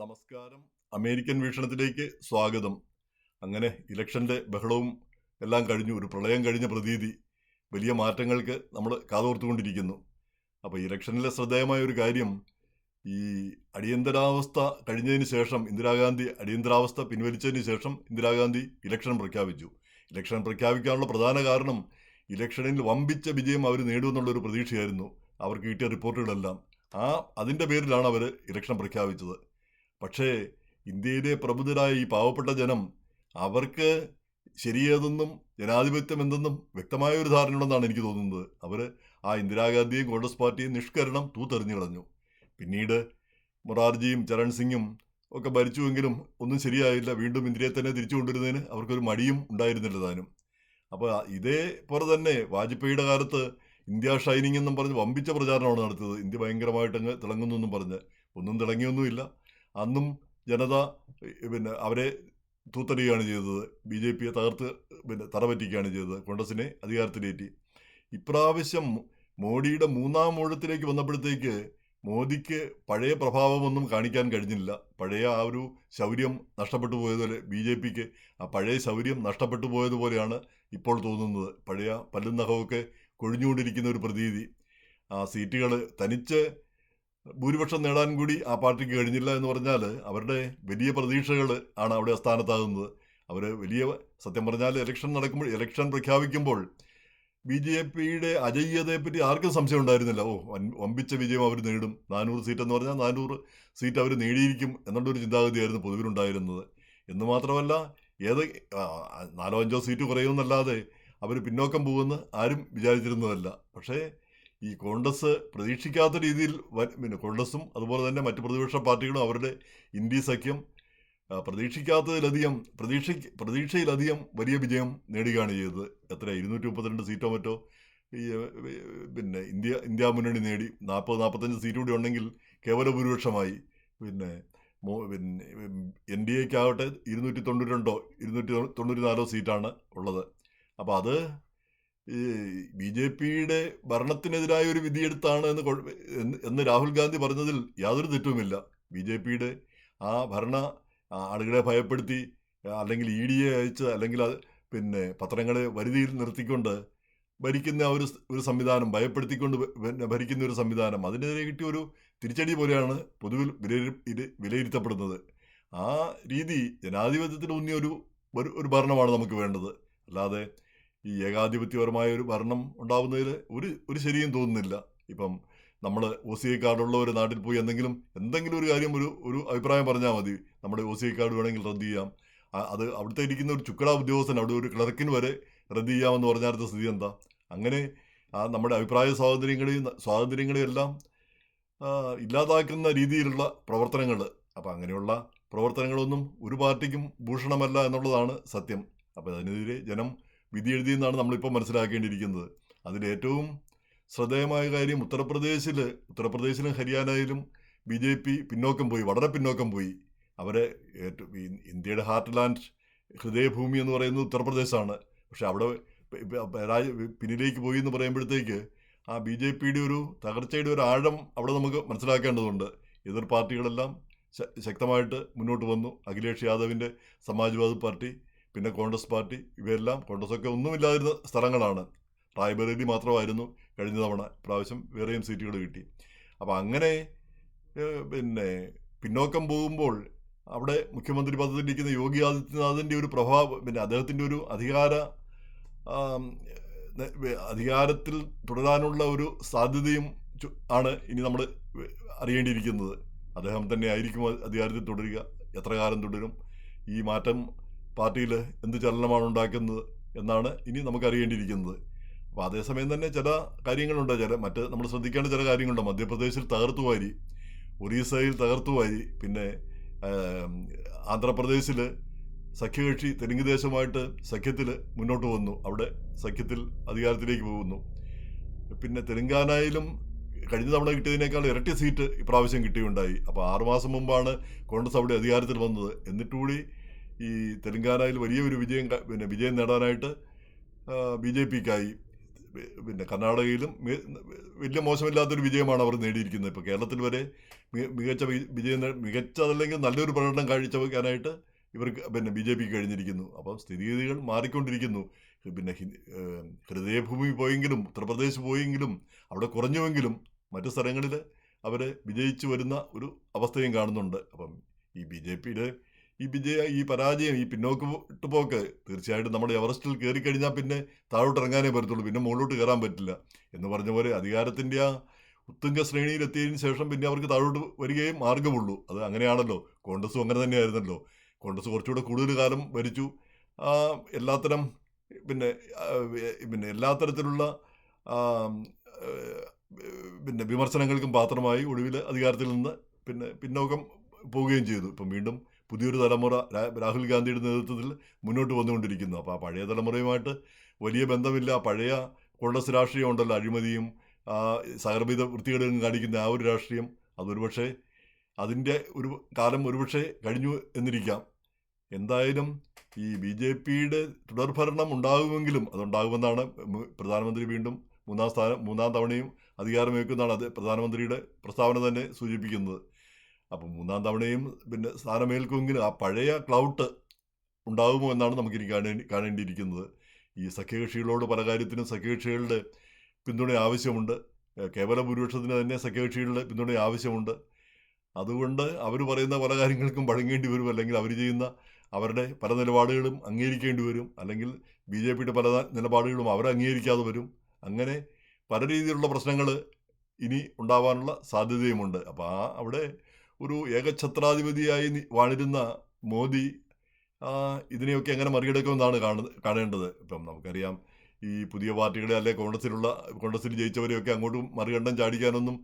നമസ്കാരം. അമേരിക്കൻ വീക്ഷണത്തിലേക്ക് സ്വാഗതം. അങ്ങനെ ഇലക്ഷന്റെ ബഹളവും എല്ലാം കഴിഞ്ഞു. ഒരു പ്രളയം കഴിഞ്ഞ പ്രതീതി. വലിയ മാറ്റങ്ങൾക്ക് നമ്മൾ കാതോർത്തുകൊണ്ടിരിക്കുന്നു. അപ്പോൾ ഇലക്ഷനിലെ ശ്രദ്ധേയമായ ഒരു കാര്യം ഈ അടിയന്തരാവസ്ഥ കഴിഞ്ഞതിന് ശേഷം ഇന്ദിരാഗാന്ധി അടിയന്തരാവസ്ഥ പിൻവലിച്ചതിന് ശേഷം ഇന്ദിരാഗാന്ധി ഇലക്ഷൻ പ്രഖ്യാപിച്ചു. ഇലക്ഷൻ പ്രഖ്യാപിക്കാനുള്ള പ്രധാന കാരണം ഇലക്ഷനിൽ വമ്പിച്ച വിജയം അവർ നേടുമെന്നുള്ളൊരു പ്രതീക്ഷയായിരുന്നു. അവർക്ക് കിട്ടിയ റിപ്പോർട്ടുകളെല്ലാം. ആ അതിന്റെ പേരിലാണ് അവർ ഇലക്ഷൻ പ്രഖ്യാപിച്ചത്. പക്ഷേ ഇന്ത്യയിലെ പ്രബുദ്ധരായ ഈ പാവപ്പെട്ട ജനം അവർക്ക് ശരിയേതെന്നും ജനാധിപത്യം എന്തെന്നും വ്യക്തമായ ഒരു ധാരണ ധാരണയുണ്ടെന്നാണ് എനിക്ക് തോന്നുന്നത്. അവർ ആ ഇന്ദിരാഗാന്ധിയും കോൺഗ്രസ് പാർട്ടിയും നിഷ്കരണം തൂത്തെറിഞ്ഞു കളഞ്ഞു പിന്നീട് മൊറാർജിയും ചരൺ സിംഗും ഒക്കെ ഭരിച്ചുവെങ്കിലും ഒന്നും ശരിയായില്ല. വീണ്ടും ഇന്ത്യയെ തന്നെ തിരിച്ചു കൊണ്ടുവരുന്നതിന് അവർക്കൊരു മടിയും ഉണ്ടായിരുന്നില്ല താനും. അപ്പോൾ ഇതേപോലെ തന്നെ വാജ്പേയിയുടെ കാലത്ത് ഇന്ത്യ ഷൈനിങ് എന്നും പറഞ്ഞ് വമ്പിച്ച പ്രചാരണമാണ് നടത്തിയത്. ഇന്ത്യ ഭയങ്കരമായിട്ട് അങ്ങ് തിളങ്ങുന്നു എന്നും പറഞ്ഞ്. ഒന്നും തിളങ്ങിയൊന്നുമില്ല. അന്നും ജനത പിന്നെ അവരെ തൂത്തടിയുകയാണ് ചെയ്തത്. ബി ജെ പിയെ തകർത്ത് പിന്നെ തറപറ്റിക്കുകയാണ് ചെയ്തത്. കോൺഗ്രസിനെ അധികാരത്തിലേറ്റി. ഇപ്രാവശ്യം മോഡിയുടെ മൂന്നാം ഊഴത്തിലേക്ക് വന്നപ്പോഴത്തേക്ക് മോദിക്ക് പഴയ പ്രഭാവമൊന്നും കാണിക്കാൻ കഴിഞ്ഞില്ല. പഴയ ആ ഒരു ശൗര്യം നഷ്ടപ്പെട്ടു പോയതുപോലെ ബി ജെ പിക്ക് ആ പഴയ ശൗര്യം നഷ്ടപ്പെട്ടു പോയതുപോലെയാണ് ഇപ്പോൾ തോന്നുന്നത്. പഴയ പല്ലും നഖമൊക്കെ കൊഴിഞ്ഞുകൊണ്ടിരിക്കുന്ന ഒരു പ്രതീതി. ആ സീറ്റുകൾ തനിച്ച് ഭൂരിപക്ഷം നേടാൻ കൂടി ആ പാർട്ടിക്ക് കഴിഞ്ഞില്ല എന്ന് പറഞ്ഞാൽ അവരുടെ വലിയ പ്രതീക്ഷകൾ ആണ് അവിടെ അസ്ഥാനത്താകുന്നത് അവർ വലിയ സത്യം പറഞ്ഞാൽ ഇലക്ഷൻ നടക്കുമ്പോൾ ഇലക്ഷൻ പ്രഖ്യാപിക്കുമ്പോൾ ബി ജെ പിയുടെ അജയ്യതയെപ്പറ്റി ആർക്കും സംശയം ഉണ്ടായിരുന്നില്ല. ഓ വമ്പിച്ച വിജയം അവർ നേടും. നാനൂറ് സീറ്റ് എന്ന് പറഞ്ഞാൽ നാനൂറ് സീറ്റ് അവർ നേടിയിരിക്കും എന്നുള്ളൊരു ചിന്താഗതിയായിരുന്നു പൊതുവിലുണ്ടായിരുന്നത്. എന്ന് മാത്രമല്ല ഏത് നാലോ അഞ്ചോ സീറ്റ് കുറയുമെന്നല്ലാതെ അവർ പിന്നോക്കം പോകുമെന്ന് ആരും വിചാരിച്ചിരുന്നതല്ല. പക്ഷേ ഈ കോൺഗ്രസ് പ്രതീക്ഷിക്കാത്ത രീതിയിൽ പിന്നെ കോൺഗ്രസും അതുപോലെ തന്നെ മറ്റ് പ്രതിപക്ഷ പാർട്ടികളും അവരുടെ ഇന്ത്യ സഖ്യം പ്രതീക്ഷിക്കാത്തതിലധികം പ്രതീക്ഷ പ്രതീക്ഷയിലധികം വലിയ വിജയം നേടുകയാണ് ചെയ്തത്. എത്ര ഇരുന്നൂറ്റി മുപ്പത്തിരണ്ട് സീറ്റോ മറ്റോ? ഈ പിന്നെ ഇന്ത്യ ഇന്ത്യ മുന്നണി നേടി നാൽപ്പത് നാൽപ്പത്തഞ്ച് സീറ്റ് കൂടി ഉണ്ടെങ്കിൽ കേവല ഭൂരിപക്ഷമായി പിന്നെ പിന്നെ എൻ ഡി എക്കാവട്ടെ ഇരുന്നൂറ്റി തൊണ്ണൂറ്റി രണ്ടോ ഇരുന്നൂറ്റി തൊണ്ണൂറ്റി നാലോ സീറ്റാണ് ഉള്ളത്. അപ്പോൾ അത് ഈ ബി ജെ പിയുടെ ഭരണത്തിനെതിരായ ഒരു വിധിയെടുത്താണ് എന്ന് എന്ന് രാഹുൽ ഗാന്ധി പറഞ്ഞതിൽ യാതൊരു തെറ്റുമില്ല. ബി ജെ പിയുടെ ആ ഭരണ ആളുകളെ ഭയപ്പെടുത്തി അല്ലെങ്കിൽ ഇ ഡിയെ അയച്ച് അല്ലെങ്കിൽ പിന്നെ പത്രങ്ങളെ വരുതിയിൽ നിർത്തിക്കൊണ്ട് ഭരിക്കുന്ന ഒരു ഒരു സംവിധാനം ഭയപ്പെടുത്തിക്കൊണ്ട് ഭരിക്കുന്ന ഒരു സംവിധാനം അതിനെതിരെ കിട്ടിയ ഒരു തിരിച്ചടി പോലെയാണ് പൊതുവിൽ വിലയിരുത്തപ്പെടുന്നത്. ആ രീതി ജനാധിപത്യത്തിൽ ഊന്നിയ ഒരു ഒരു ഭരണമാണ് നമുക്ക് വേണ്ടത്. അല്ലാതെ ഈ ഏകാധിപത്യപരമായ ഒരു ഭരണം ഉണ്ടാവുന്നതിൽ ഒരു ഒരു ശരിയും തോന്നുന്നില്ല. ഇപ്പം നമ്മൾ ഒ സി ഐ കാർഡുള്ള ഒരു നാട്ടിൽ പോയി എന്തെങ്കിലും എന്തെങ്കിലും ഒരു കാര്യം ഒരു ഒരു അഭിപ്രായം പറഞ്ഞാൽ മതി. നമ്മുടെ ഒ സി ഐ കാർഡ് വേണമെങ്കിൽ റദ്ദ് ചെയ്യാം. അത് അവിടുത്തെ ഇരിക്കുന്ന ഒരു ചുക്കട ഉദ്യോഗസ്ഥൻ അവിടെ ഒരു ക്ലർക്കിന് വരെ റദ്ദ് ചെയ്യാമെന്ന് പറഞ്ഞാലത്തെ സ്ഥിതി എന്താ? അങ്ങനെ ആ നമ്മുടെ അഭിപ്രായ സ്വാതന്ത്ര്യങ്ങളെയും സ്വാതന്ത്ര്യങ്ങളെയും എല്ലാം ഇല്ലാതാക്കുന്ന രീതിയിലുള്ള പ്രവർത്തനങ്ങൾ അപ്പം അങ്ങനെയുള്ള പ്രവർത്തനങ്ങളൊന്നും ഒരു പാർട്ടിക്കും ഭൂഷണമല്ല എന്നുള്ളതാണ് സത്യം. അപ്പം അതിനെതിരെ ജനം വിധി എഴുതിയെന്നാണ് നമ്മളിപ്പോൾ മനസ്സിലാക്കേണ്ടിയിരിക്കുന്നത്. അതിലേറ്റവും ശ്രദ്ധേയമായ കാര്യം ഉത്തർപ്രദേശിൽ ഉത്തർപ്രദേശിലും ഹരിയാനയിലും ബി ജെ പി പിന്നോക്കം പോയി വളരെ പിന്നോക്കം പോയി. അവരെ ഇന്ത്യയുടെ ഹാർട്ട് ലാൻഡ് ഹൃദയഭൂമി എന്ന് പറയുന്നത് ഉത്തർപ്രദേശാണ്. പക്ഷെ അവിടെ പിന്നിലേക്ക് പോയി എന്ന് പറയുമ്പോഴത്തേക്ക് ആ ബി ജെ പിയുടെ ഒരു തകർച്ചയുടെ ഒരു ആഴം അവിടെ നമുക്ക് മനസ്സിലാക്കേണ്ടതുണ്ട്. എതിർ പാർട്ടികളെല്ലാം ശക്തമായിട്ട് മുന്നോട്ട് വന്നു. അഖിലേഷ് യാദവിന്റെ സമാജ്വാദി പാർട്ടി പിന്നെ കോൺഗ്രസ് പാർട്ടി ഇവയെല്ലാം കോൺഗ്രസൊക്കെ ഒന്നുമില്ലാതിരുന്ന സ്ഥലങ്ങളാണ്. റായ്ബറേലി മാത്രമായിരുന്നു കഴിഞ്ഞ തവണ പ്രാവശ്യം വേറെയും സീറ്റുകൾ കിട്ടി. അപ്പോൾ അങ്ങനെ പിന്നെ പിന്നോക്കം പോകുമ്പോൾ അവിടെ മുഖ്യമന്ത്രി പദത്തിലിരിക്കുന്ന യോഗി ആദിത്യനാഥിന്റെ ഒരു പ്രഭാവം പിന്നെ അദ്ദേഹത്തിന്റെ ഒരു അധികാര അധികാരത്തിൽ തുടരാനുള്ള ഒരു സാധ്യതയും ആണ് ഇനി നമ്മൾ അറിയേണ്ടിയിരിക്കുന്നത്. അദ്ദേഹം തന്നെ ആയിരിക്കും അധികാരത്തിൽ തുടരുക. എത്ര കാലം തുടരും? ഈ മാറ്റം പാർട്ടിയിൽ എന്ത് ചലനമാണ് ഉണ്ടാക്കുന്നത് എന്നാണ് ഇനി നമുക്കറിയേണ്ടിയിരിക്കുന്നത്. അപ്പോൾ അതേസമയം തന്നെ ചില കാര്യങ്ങളുണ്ട്. ചില മറ്റ് നമ്മൾ ശ്രദ്ധിക്കേണ്ട ചില കാര്യങ്ങളുണ്ട്. മധ്യപ്രദേശിൽ തകർത്തു വാരി ഒറീസയിൽ തകർത്തു വാരി പിന്നെ ആന്ധ്രാപ്രദേശിൽ സഖ്യകക്ഷി തെലുങ്ക് ദേശമായിട്ട് സഖ്യത്തിൽ മുന്നോട്ട് വന്നു. അവിടെ സഖ്യത്തിൽ അധികാരത്തിലേക്ക് പോകുന്നു. പിന്നെ തെലങ്കാനയിലും കഴിഞ്ഞ തവണ കിട്ടിയതിനേക്കാൾ ഇരട്ടി സീറ്റ് ഇപ്രാവശ്യം കിട്ടിയുണ്ടായി. അപ്പോൾ ആറുമാസം മുമ്പാണ് കോൺഗ്രസ് അവിടെ അധികാരത്തിൽ വന്നത്. എന്നിട്ടുകൂടി ഈ തെലങ്കാനയിൽ വലിയൊരു വിജയം പിന്നെ വിജയം നേടാനായിട്ട് ബി ജെ പിക്കായി. പിന്നെ കർണാടകയിലും വലിയ മോശമില്ലാത്തൊരു വിജയമാണ് അവർ നേടിയിരിക്കുന്നത്. ഇപ്പോൾ കേരളത്തിൽ വരെ മികച്ച വിജയം മികച്ചതല്ലെങ്കിൽ നല്ലൊരു പ്രകടനം കാഴ്ചവെക്കാനായിട്ട് ഇവർക്ക് പിന്നെ ബി ജെ പി കഴിഞ്ഞിരിക്കുന്നു. അപ്പം സ്ഥിതിഗതികൾ മാറിക്കൊണ്ടിരിക്കുന്നു. പിന്നെ ഹൃദയഭൂമി പോയെങ്കിലും ഉത്തർപ്രദേശ് പോയെങ്കിലും അവിടെ കുറഞ്ഞുവെങ്കിലും മറ്റു സ്ഥലങ്ങളിൽ അവർ വിജയിച്ചു വരുന്ന ഒരു അവസ്ഥയും കാണുന്നുണ്ട്. അപ്പം ഈ ബി ജെ പിയുടെ ഈ വിജയ ഈ പരാജയം ഈ പിന്നോക്ക് പോ- പോക്ക് തീർച്ചയായിട്ടും നമ്മുടെ എവറസ്റ്റിൽ കയറി കഴിഞ്ഞാൽ പിന്നെ താഴോട്ട് ഇറങ്ങാനേ പറ്റത്തുള്ളൂ പിന്നെ മുകളിലോട്ട് കയറാൻ പറ്റില്ല എന്ന് പറഞ്ഞ പോലെ അധികാരത്തിന്റെ ആ ഉത്തുംഗ ശ്രേണിയിൽ എത്തിയതിന് ശേഷം പിന്നെ അവർക്ക് താഴോട്ട് വരികയും മാർഗമുള്ളൂ അത് അങ്ങനെയാണല്ലോ. കോൺഗ്രസും അങ്ങനെ തന്നെയായിരുന്നല്ലോ. കോൺഗ്രസ് കുറച്ചുകൂടെ കൂടുതൽ കാലം ഭരിച്ചു. എല്ലാത്തരം പിന്നെ പിന്നെ എല്ലാ തരത്തിലുള്ള പിന്നെ വിമർശനങ്ങൾക്കും പാത്രമായി ഒടുവിൽ അധികാരത്തിൽ നിന്ന് പിന്നെ പിന്നോക്കം പോവുകയും ചെയ്തു. ഇപ്പം വീണ്ടും പുതിയൊരു തലമുറ രാഹുൽ ഗാന്ധിയുടെ നേതൃത്വത്തിൽ മുന്നോട്ട് വന്നുകൊണ്ടിരിക്കുന്നു. അപ്പോൾ ആ പഴയ തലമുറയുമായിട്ട് വലിയ ബന്ധമില്ല. പഴയ കോൺഗ്രസ് രാഷ്ട്രീയം ഉണ്ടല്ലോ അഴിമതിയും സഹർമിത വൃത്തികേടും കാണിക്കുന്ന ആ ഒരു രാഷ്ട്രീയം അതൊരുപക്ഷെ അതിന്റെ ഒരു കാലം ഒരുപക്ഷെ കഴിഞ്ഞു എന്നിരിക്കാം. എന്തായാലും ഈ ബി ജെ പിയുടെ തുടർഭരണം ഉണ്ടാകുമെങ്കിലും അതുണ്ടാകുമെന്നാണ് പ്രധാനമന്ത്രി വീണ്ടും മൂന്നാം സ്ഥാനം മൂന്നാം തവണയും അധികാരമേൽക്കുന്നതാണ് അത് പ്രധാനമന്ത്രിയുടെ പ്രസ്താവന തന്നെ സൂചിപ്പിക്കുന്നത്. അപ്പം മൂന്നാം തവണയും പിന്നെ സ്ഥാനമേൽക്കുമെങ്കിൽ ആ പഴയ ക്ലൗട്ട് ഉണ്ടാകുമോ എന്നാണ് നമുക്കിനി കാണേണ്ടി കാണേണ്ടിയിരിക്കുന്നത്. ഈ സഖ്യകക്ഷികളോട് പല കാര്യത്തിനും സഖ്യകക്ഷികളുടെ പിന്തുണ ആവശ്യമുണ്ട്. കേവല ഭൂരിപക്ഷത്തിന് തന്നെ സഖ്യകക്ഷികളുടെ പിന്തുണ ആവശ്യമുണ്ട്. അതുകൊണ്ട് അവർ പറയുന്ന പല കാര്യങ്ങൾക്കും വഴങ്ങേണ്ടി വരും. അല്ലെങ്കിൽ അവർ ചെയ്യുന്ന അവരുടെ പല നിലപാടുകളും അംഗീകരിക്കേണ്ടി വരും. അല്ലെങ്കിൽ ബി ജെ പിയുടെ പല നിലപാടുകളും അവർ അംഗീകരിക്കാതെ വരും. അങ്ങനെ പല രീതിയിലുള്ള പ്രശ്നങ്ങൾ ഇനി ഉണ്ടാവാനുള്ള സാധ്യതയുമുണ്ട്. അപ്പോൾ ആ അവിടെ ഒരു ഏകഛത്രാധിപതിയായി വാണിരുന്ന മോദി ഇതിനെയൊക്കെ എങ്ങനെ മറികടക്കുമെന്നാണ് കാണുന്നത് കാണേണ്ടത്. ഇപ്പം നമുക്കറിയാം ഈ പുതിയ പാർട്ടികളെ അല്ലെ കോൺഗ്രസിലുള്ള കോൺഗ്രസിൽ ജയിച്ചവരെയൊക്കെ അങ്ങോട്ടും മറികണ്ഠം ചാടിക്കാനൊന്നും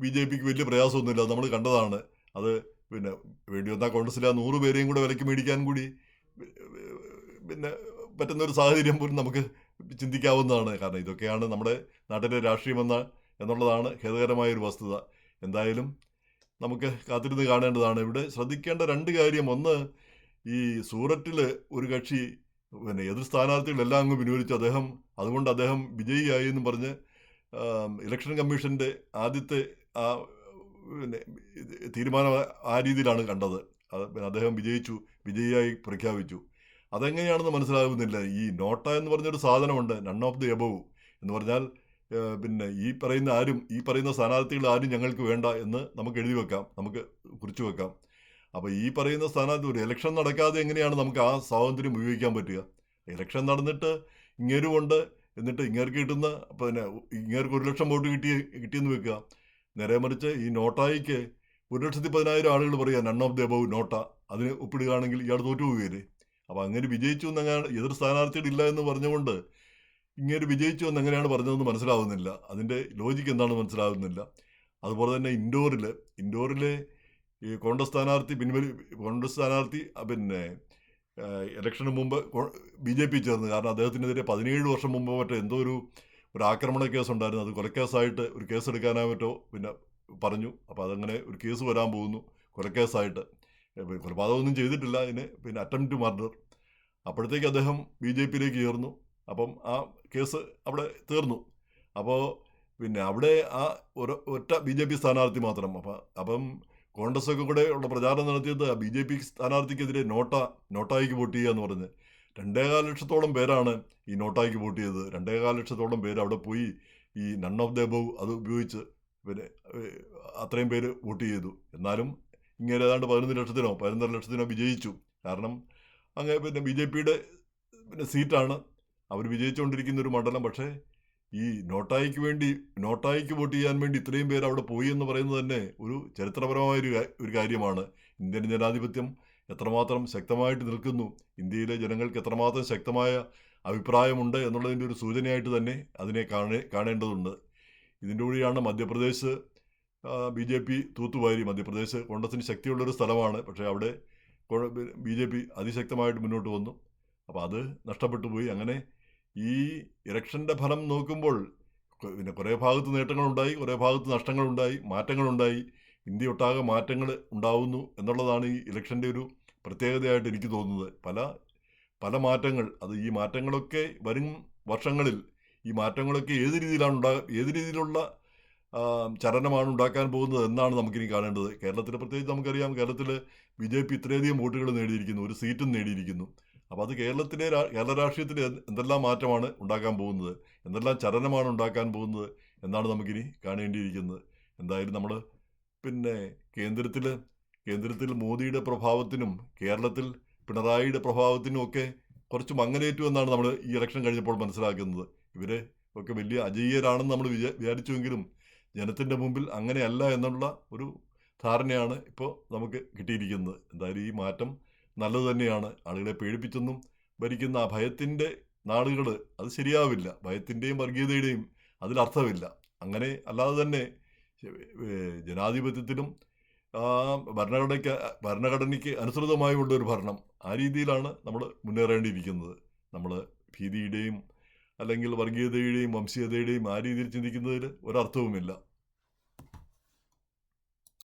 ബി ജെ പിക്ക് വലിയ പ്രയാസമൊന്നുമില്ല. നമ്മൾ കണ്ടതാണ്. അത് പിന്നെ വേണ്ടി വന്നാൽ കോൺഗ്രസ്സിലെ ആ നൂറ് പേരെയും കൂടെ വിലക്ക് മേടിക്കാൻ കൂടി പിന്നെ പറ്റുന്ന ഒരു സാഹചര്യം പോലും നമുക്ക് ചിന്തിക്കാവുന്നതാണ്. കാരണം ഇതൊക്കെയാണ് നമ്മുടെ നാട്ടിലെ രാഷ്ട്രീയമെന്ന എന്നുള്ളതാണ് ഖേദകരമായ ഒരു വസ്തുത. എന്തായാലും നമുക്ക് കാത്തിരുന്ന് കാണേണ്ടതാണ്. ഇവിടെ ശ്രദ്ധിക്കേണ്ട രണ്ട് കാര്യം. ഒന്ന് ഈ സൂററ്റിൽ ഒരു കക്ഷി പിന്നെ എതിർ സ്ഥാനാർത്ഥികളെല്ലാം അങ്ങ് വിനിയോഗിച്ചു അദ്ദേഹം അതുകൊണ്ട് അദ്ദേഹം വിജയിയായി എന്ന് പറഞ്ഞ് ഇലക്ഷൻ കമ്മീഷന്റെ ആദ്യത്തെ ആ പിന്നെ തീരുമാനം ആ രീതിയിലാണ് കണ്ടത്. അദ്ദേഹം വിജയിച്ചു വിജയിയായി പ്രഖ്യാപിച്ചു. അതെങ്ങനെയാണെന്ന് മനസ്സിലാകുന്നില്ല. ഈ നോട്ട എന്ന് പറഞ്ഞൊരു സാധനമുണ്ട് നൺ ഓഫ് ദി എബവ് എന്ന് പറഞ്ഞാൽ പിന്നെ ഈ പറയുന്ന ആരും ഈ പറയുന്ന സ്ഥാനാർത്ഥികൾ ആരും ഞങ്ങൾക്ക് വേണ്ട എന്ന് നമുക്ക് എഴുതി വെക്കാം. നമുക്ക് കുറിച്ചു വെക്കാം. അപ്പോൾ ഈ പറയുന്ന സ്ഥാനാർത്ഥി ഒരു ഇലക്ഷൻ നടക്കാതെ എങ്ങനെയാണ് നമുക്ക് ആ സ്വാതന്ത്ര്യം ഉപയോഗിക്കാൻ പറ്റുക? ഇലക്ഷൻ നടന്നിട്ട് ഇങ്ങേരുമുണ്ട് എന്നിട്ട് ഇങ്ങേർക്ക് കിട്ടുന്ന പിന്നെ ഇങ്ങേർക്ക് ഒരു ലക്ഷം വോട്ട് കിട്ടി കിട്ടിയെന്ന് വെക്കുക. നേരെ മറിച്ച് ഈ നോട്ടായിക്ക് ഒരു ലക്ഷത്തി പതിനായിരം ആളുകൾ പറയുക none of the above NOTA. അതിന് ഒപ്പിടുകയാണെങ്കിൽ ഇയാൾ തോറ്റു പോവുകയില്ലേ അപ്പോൾ അങ്ങനെ വിജയിച്ചു എന്നങ്ങനെ എതിർ സ്ഥാനാർത്ഥികളില്ല എന്ന് പറഞ്ഞുകൊണ്ട് ഇങ്ങനെ വിജയിച്ചു എന്ന് എങ്ങനെയാണ് പറഞ്ഞതെന്ന് മനസ്സിലാവുന്നില്ല. അതിന്റെ ലോജിക്ക് എന്താണെന്ന് മനസ്സിലാവുന്നില്ല. അതുപോലെ തന്നെ ഇൻഡോറിൽ ഇൻഡോറിൽ ഈ കോൺഗ്രസ് സ്ഥാനാർത്ഥി പിൻവലി കോൺഗ്രസ് സ്ഥാനാർത്ഥി പിന്നെ ഇലക്ഷന് മുമ്പ് ബി ജെ പി ചേർന്ന്. കാരണം അദ്ദേഹത്തിനെതിരെ പതിനേഴ് വർഷം മുമ്പ് മറ്റോ എന്തോ ഒരു ഒരു ആക്രമണ കേസ് ഉണ്ടായിരുന്നു. അത് കൊലക്കേസായിട്ട് ഒരു കേസ് എടുക്കാനാ മറ്റോ പിന്നെ പറഞ്ഞു. അപ്പോൾ അതങ്ങനെ ഒരു കേസ് വരാൻ പോകുന്നു കൊലക്കേസായിട്ട്. കൊലപാതകമൊന്നും ചെയ്തിട്ടില്ല. അതിന് പിന്നെ അറ്റംപ്റ്റ് മർഡർ. അപ്പോഴത്തേക്ക് അദ്ദേഹം ബി ജെ പിയിലേക്ക് ചേർന്നു അപ്പം ആ കേസ് അവിടെ തീർന്നു. അപ്പോൾ പിന്നെ അവിടെ ആ ഒരു ഒറ്റ ബി ജെ പി സ്ഥാനാർത്ഥി മാത്രം. അപ്പം അപ്പം കോൺഗ്രസ്സൊക്കെ കൂടെ ഉള്ള പ്രചാരണം നടത്തിയത് ബി ജെ പി സ്ഥാനാർത്ഥിക്കെതിരെ നോട്ട നോട്ടായിക്ക് വോട്ട് ചെയ്യുക എന്ന് പറഞ്ഞ്. രണ്ടേകാൽ ലക്ഷത്തോളം പേരാണ് ഈ നോട്ടായിക്ക് വോട്ട് ചെയ്തത്. രണ്ടേകാൽ ലക്ഷത്തോളം പേര് അവിടെ പോയി ഈ നൺ ഓഫ് ദ എബവ് അത് ഉപയോഗിച്ച് പിന്നെ അത്രയും പേര് വോട്ട് ചെയ്തു. എന്നാലും ഇങ്ങനെ ഏതാണ്ട് പതിനൊന്ന് ലക്ഷത്തിനോ പതിനൊന്നര ലക്ഷത്തിനോ വിജയിച്ചു. കാരണം അങ്ങനെ പിന്നെ ബി ജെ പിയുടെ പിന്നെ സീറ്റാണ് അവർ വിജയിച്ചുകൊണ്ടിരിക്കുന്ന ഒരു മണ്ഡലം. പക്ഷേ ഈ നോട്ടായിക്ക് വേണ്ടി നോട്ടായിക്ക് വോട്ട് ചെയ്യാൻ വേണ്ടി ഇത്രയും പേര് അവിടെ പോയി എന്ന് പറയുന്നത് തന്നെ ഒരു ചരിത്രപരമായ ഒരു കാര്യമാണ്. ഇന്ത്യൻ ജനാധിപത്യം എത്രമാത്രം ശക്തമായിട്ട് നിൽക്കുന്നു ഇന്ത്യയിലെ ജനങ്ങൾക്ക് എത്രമാത്രം ശക്തമായ അഭിപ്രായമുണ്ട് എന്നുള്ളതിന്റെ ഒരു സൂചനയായിട്ട് തന്നെ അതിനെ കാണേ കാണേണ്ടതുണ്ട്. ഇതിന്റെ കൂടിയാണ് മധ്യപ്രദേശ് ബി ജെ പി തൂത്തുവാരി. മധ്യപ്രദേശ് കോൺഗ്രസിന് ശക്തിയുള്ളൊരു സ്ഥലമാണ്. പക്ഷേ അവിടെ ബി ജെ പി അതിശക്തമായിട്ട് മുന്നോട്ട് വന്നു. അപ്പോൾ അത് നഷ്ടപ്പെട്ടു പോയി. അങ്ങനെ ഈ ഇലക്ഷന്റെ ഫലം നോക്കുമ്പോൾ പിന്നെ കുറേ ഭാഗത്ത് നേട്ടങ്ങളുണ്ടായി കുറേ ഭാഗത്ത് നഷ്ടങ്ങളുണ്ടായി മാറ്റങ്ങളുണ്ടായി. ഇന്ത്യ ഒട്ടാകെ മാറ്റങ്ങൾ ഉണ്ടാവുന്നു എന്നുള്ളതാണ് ഈ ഇലക്ഷന്റെ ഒരു പ്രത്യേകതയായിട്ട് എനിക്ക് തോന്നുന്നത്. പല പല മാറ്റങ്ങൾ. അത് ഈ മാറ്റങ്ങളൊക്കെ വരും വർഷങ്ങളിൽ ഈ മാറ്റങ്ങളൊക്കെ ഏത് രീതിയിലാണ് ഉണ്ടാ ഏത് രീതിയിലുള്ള ചലനമാണ് ഉണ്ടാക്കാൻ പോകുന്നത് എന്നാണ് നമുക്കിനി കാണേണ്ടത്. കേരളത്തിൽ പ്രത്യേകിച്ച് നമുക്കറിയാം. കേരളത്തിൽ ബി ജെ പി ഇത്രയധികം വോട്ടുകൾ നേടിയിരിക്കുന്നു. ഒരു സീറ്റും നേടിയിരിക്കുന്നു. അപ്പോൾ അത് കേരളത്തിലെ കേരള രാഷ്ട്രീയത്തിൽ എന്തെല്ലാം മാറ്റമാണ് ഉണ്ടാക്കാൻ പോകുന്നത്? എന്തെല്ലാം ചലനമാണ് ഉണ്ടാക്കാൻ പോകുന്നത്? എന്നാണ് നമുക്കിനി കാണേണ്ടിയിരിക്കുന്നത്. എന്തായാലും നമ്മൾ പിന്നെ കേന്ദ്രത്തിൽ കേന്ദ്രത്തിൽ മോദിയുടെ പ്രഭാവത്തിനും കേരളത്തിൽ പിണറായിയുടെ പ്രഭാവത്തിനും ഒക്കെ കുറച്ച് മങ്ങലേറ്റു എന്നാണ് നമ്മൾ ഈ ഇലക്ഷൻ കഴിഞ്ഞപ്പോൾ മനസ്സിലാക്കുന്നത്. ഇവരെ ഒക്കെ വലിയ അജയ്യരാണെന്ന് നമ്മൾ വിചാ വിചാരിച്ചുവെങ്കിലും ജനത്തിന്റെ മുമ്പിൽ അങ്ങനെയല്ല എന്നുള്ള ഒരു ധാരണയാണ് ഇപ്പോൾ നമുക്ക് കിട്ടിയിരിക്കുന്നത്. എന്തായാലും ഈ മാറ്റം നല്ലത് തന്നെയാണ്. ആളുകളെ പേടിപ്പിച്ചൊന്നും ഭരിക്കുന്ന ആ ഭയത്തിന്റെ നാടുകൾ അത് ശരിയാവില്ല. ഭയത്തിന്റെയും വർഗീയതയുടെയും അതിലർത്ഥമില്ല അങ്ങനെ അല്ലാതെ തന്നെ ജനാധിപത്യത്തിലും ഭരണഘടനയ്ക്ക് ഭരണഘടനയ്ക്ക് അനുസൃതമായുള്ള ഒരു ഭരണം ആ രീതിയിലാണ് നമ്മൾ മുന്നേറേണ്ടിയിരിക്കുന്നത്. നമ്മൾ ഭീതിയുടെയും അല്ലെങ്കിൽ വർഗീയതയുടെയും വംശീയതയുടെയും ആ രീതിയിൽ ചിന്തിക്കുന്നതിൽ ഒരർത്ഥവുമില്ല